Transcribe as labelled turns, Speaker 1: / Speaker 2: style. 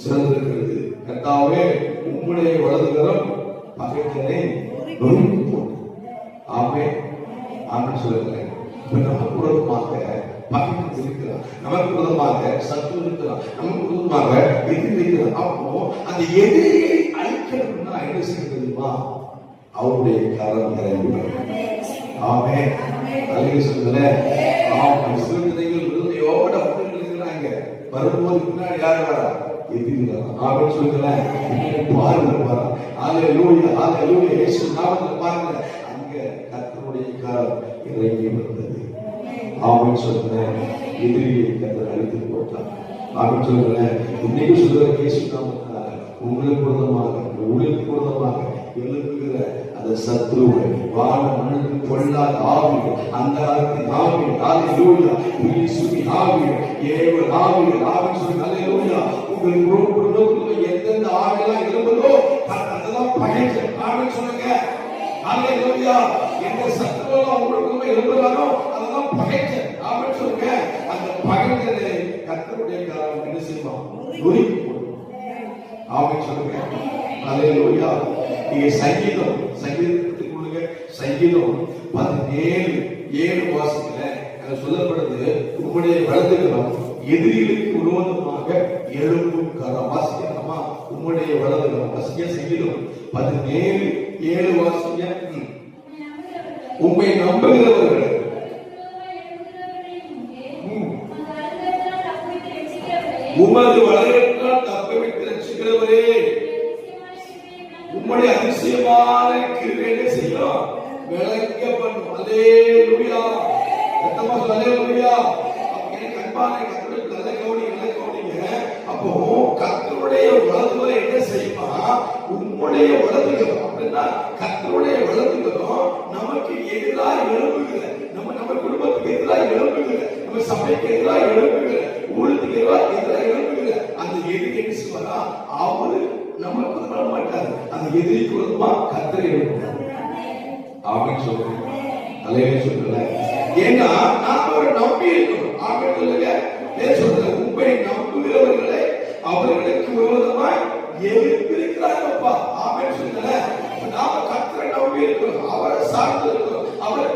Speaker 1: சிறந்திருக்கிறது கர்த்தாவே உம்முடைய வலதுகரம் பகைத்தனை நொறுக்கி போட்டு ஆமே ஆமே சொல்லுங்களேன் நமக்கு விரோதமாக பகைவன் இருக்கிறான் நமக்கு விரோதமாக சத்து இருக்கிறான் நமக்கு விரோதமாக எதிரி இருக்கிறான் அப்போ அந்த எதிரியை அழிக்கணும்னா என்ன செய்ய தெரியுமா? அவருடைய கரம் இறங்கி ஆமே அழகு சொல்லுங்களேன் ஆமா சிறுத்தைகள் விருந்தையோட வந்து இருக்கிறாங்க. வரும்போது பின்னாடி யார் வரா? எதிர்க்கிறான் ஆமே சொல்லுங்களேன். பின்னாடி பாருங்க வரா ஆலே இயேசு பாருங்க ஆமே சொல்லுங்களேன் எதிரியை கர்த்தர் அழித்து போட்டார். ஆமே சொல்லுங்களேன் இன்னைக்கு சொல்ற இயேசு நாமத்தினால உங்களுக்கு விரோதமாக உங்களுக்கு எழுப்புகிற அந்த சத்ருவை வாழ மனது கொள்ளாத ஆவிகள் அந்த காலத்தின் ஆவிகள் ஹalleluya உயிரி சுமி ஆவிகள் ஏவல் ஆவிகள் ஆவி சொல்லி ஹalleluya உங்களுக்கு எந்தெந்த ஆவிகளா எழும்புதோ அதெல்லாம் பகைச்சு ஆவி சொல்லுங்க. ஹalleluya எந்த சத்ருவெல்லாம் உங்களுக்குள்ள அதெல்லாம் பகைச்சு ஆவி சொல்லுங்க அந்த பகைச்சதை கர்த்தருடைய காலம் என்ன செய்வான் நொறுக்கி போடுவான் ஆமென் சொல்லுங்க ஹalleluya. நீங்க சங்கீதம் சங்கீதத்தை கொடுங்க சங்கீதம் பதினேழு ஏழு வாசத்துல அது சொல்லப்படுது உங்களுடைய வலதுகரம் எதிரிகளுக்கு உருவந்தமாக எழும்பும் கரம். வாசிக்கலாமா உங்களுடைய வலதுகரம். வசிக்க சங்கீதம் பதினேழு ஏழு வாசிக்க உண்மை நம்புகிறவர்கள் உமது வலதுகரத்தால் தப்பிவிட்டு ரசிக்கிறவரே உம்முடைய அதிசயமான கிருபையை செய்யும் விளக்க பண்ணும் அல்லேலூயா சத்தமா சொல்லு, அல்லேலூயா எனக்கு அன்பான கர்த்தருடைய நல்ல கவனி நல்ல கவனிங்க. அப்போ கத்தருடைய வலதுகளை என்ன செய்யுமா உம்முடைய வலதுகள் அப்படின்னா கத்தருடைய வலதுகளும் நமக்கு எதிராக எழுப்புகிற நம்ம நம்ம குடும்பத்துக்கு எதிராக எழுப்புகிற நம்ம சபைக்கு எதிராக எழுப்புகிற ஊழலுக்கு எதிராக எதிராக அந்த எதிரி என்ன செய்வாரா அவரு நமக்கு வர மாட்டாரு அந்த எதிரிக்கு விரோதமா கத்தரை எழுப்புறாரு ஆமென் சொல்லுங்க தலையில சொல்லுங்க ஏன்னா நாம ஒரு நம்பி இருக்கணும் ஆமென் சொல்லுங்க ஏன் சொல்றேன் உண்மை நம்புகிறவர்களை அவர்களுக்கு விரோதமாய் எதிர்ப்பிருக்கிறாங்கப்பா ஆமென் சொல்லல நாம கத்திர நம்பி இருக்கிறோம் அவரை சார்ந்து இருக்கிறோம். அவரை